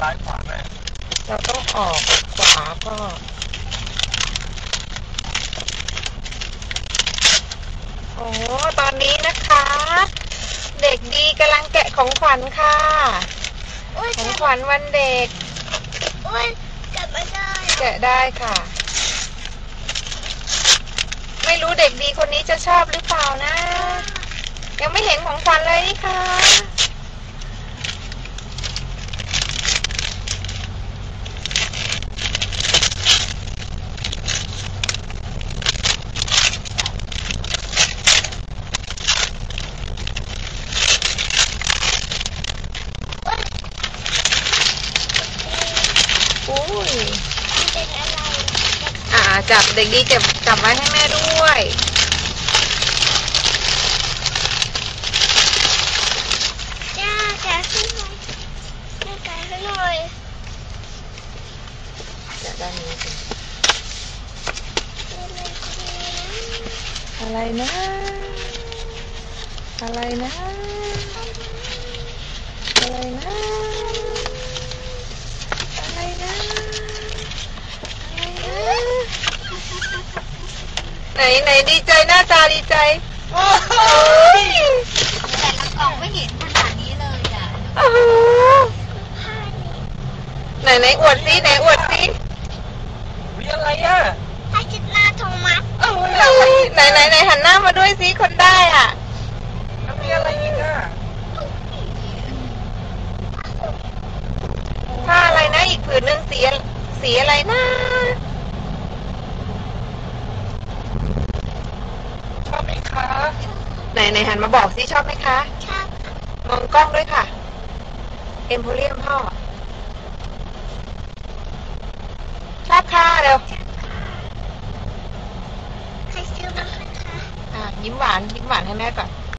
ซ้ายขวาแม่เราต้องออกขวาก็โอ้ตอนนี้นะคะ เด็กดีกำลังแกะของขวัญค่ะอุ้ยของขวัญวันเด็กอุ้ยจับไม่ได้แกะได้ค่ะ ไม่รู้เด็กดีคนนี้จะชอบหรือเปล่านะ ยังไม่เห็นของขวัญเลยนี่ค่ะ อุ้ยมันเป็นอะไรอ่าจับเด็กดีเก็บจับไว้ให้แม่ด้วย จ้าแกะให้หน่อยแม่แกะให้หน่อยจับด้านนี้สิอะไรดีนะ อะไรนะ อะไรนะ อะไรนะ อะไรนะ อะไรนะ ไหนไหนดีใจหน้าตาดีใจโอ้ยแต่ละกล่องไม่เห็นขนาดนี้เลยอะโอ้โหผ้านี่ไหนไหนอวดซิไหนอวดซิวิอะไรอะผ้าเช็ดหน้าโทมัสเอ้ยไหนไหนไหนหันหน้ามาด้วยซิคนได้อะแล้วมีอะไรอีกอะผ้าอะไรนะอีกผืนหนึ่งสีสีอะไรนะ ชอบ ไหมคะไหนไหนหันมาบอกซิชอบไหมคะ ชอบมองกล้องด้วยค่ะ เอ็มโพเรียมพ่อ ชอบค่ะเร็วใครซื้อมาให้คะอะยิ้มหวานยิ้มหวานให้แม่ก่อน